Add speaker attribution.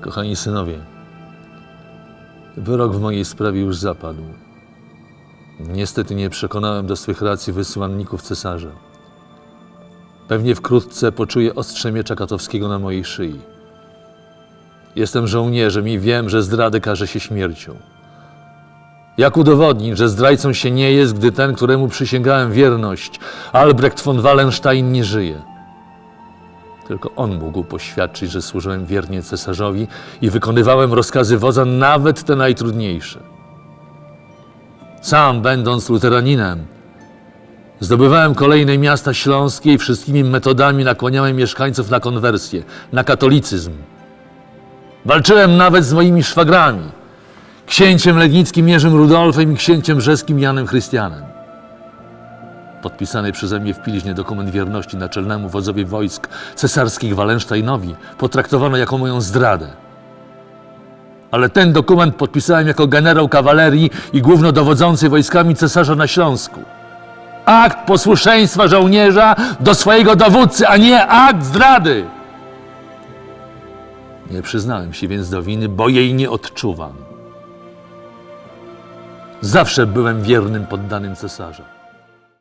Speaker 1: Kochani synowie, wyrok w mojej sprawie już zapadł. Niestety nie przekonałem do swych racji wysłanników cesarza. Pewnie wkrótce poczuję ostrze miecza katowskiego na mojej szyi. Jestem żołnierzem i wiem, że zdradę karze się śmiercią. Jak udowodnić, że zdrajcą się nie jest, gdy ten, któremu przysięgałem wierność, Albrecht von Wallenstein, nie żyje? Tylko on mógł poświadczyć, że służyłem wiernie cesarzowi i wykonywałem rozkazy wodza, nawet te najtrudniejsze. Sam, będąc luteraninem, zdobywałem kolejne miasta śląskie i wszystkimi metodami nakłaniałem mieszkańców na konwersję, na katolicyzm. Walczyłem nawet z moimi szwagrami, księciem legnickim Jerzym Rudolfem i księciem brzeskim Janem Chrystianem. Podpisany przeze mnie w Pilźnie dokument wierności naczelnemu wodzowi wojsk cesarskich Wallensteinowi potraktowano jako moją zdradę. Ale ten dokument podpisałem jako generał kawalerii i głównodowodzący wojskami cesarza na Śląsku. Akt posłuszeństwa żołnierza do swojego dowódcy, a nie akt zdrady. Nie przyznałem się więc do winy, bo jej nie odczuwam. Zawsze byłem wiernym poddanym cesarza.